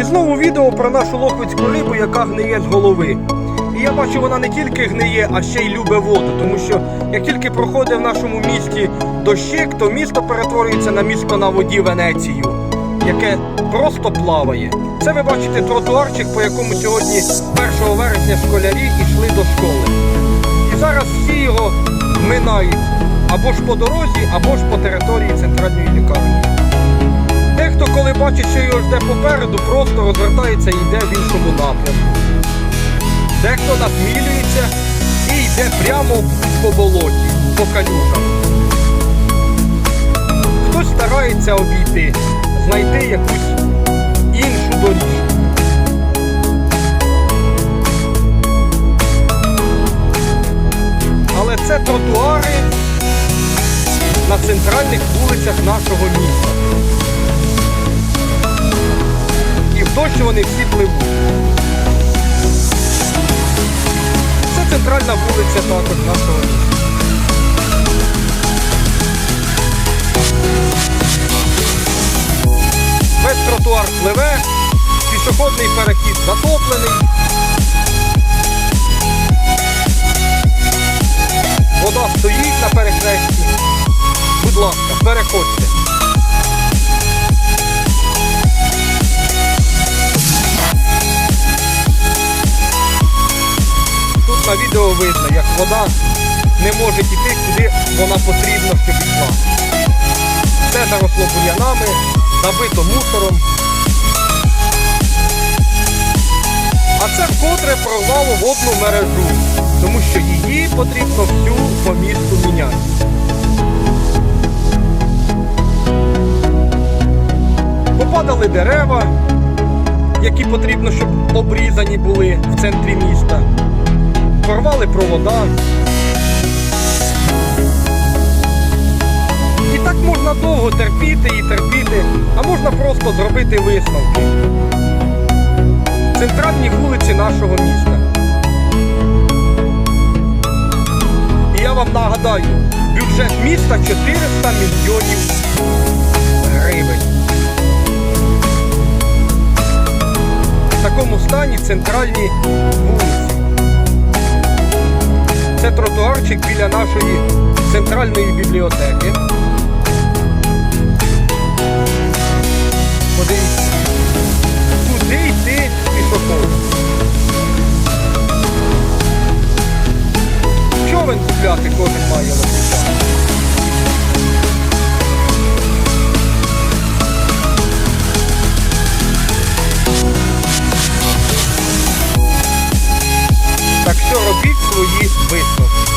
І знову відео про нашу лохвицьку рибу, яка гниє з голови. І я бачу, вона не тільки гниє, а ще й любе воду. Тому що як тільки проходить в нашому місті дощик, то місто перетворюється на місто на воді Венецію, яке просто плаває. Це ви бачите тротуарчик, по якому сьогодні 1 вересня школярі йшли до школи. І зараз всі його минають або ж по дорозі, або ж по території центральної лікарні. Дехто, коли бачить, що його жде попереду, просто розвертається і йде в іншому напрямку. Дехто насмілюється і йде прямо по болоті, по калюжам. Хтось старається обійти, знайти якусь іншу доріжку. Але це тротуари на центральних вулицях нашого міста. В вони всі пливуть. Це центральна вулиця також нашого міста. Весь тротуар пливе, пішохідний перехід затоплений. Вода стоїть на перехресті. Будь ласка, переходьте. На відео видно, як вода не може йти куди вона потрібна, щоб йшла. Все заросло бур'янами, забито мусором. А це вкотре прорвало водну мережу, тому що її потрібно всю по місту міняти. Попадали дерева, які потрібно, щоб обрізані були в центрі міста. Порвали провода. І так можна довго терпіти і терпіти, а можна просто зробити висновки. Центральні вулиці нашого міста. І я вам нагадаю, бюджет міста 400 мільйонів гривень. В такому стані центральні вулиці. Тротуарчик біля нашої центральної бібліотеки. Подивіться, куди йти пішоходом. Човен купляти кожен має лопута. Так що робіть свої висновки.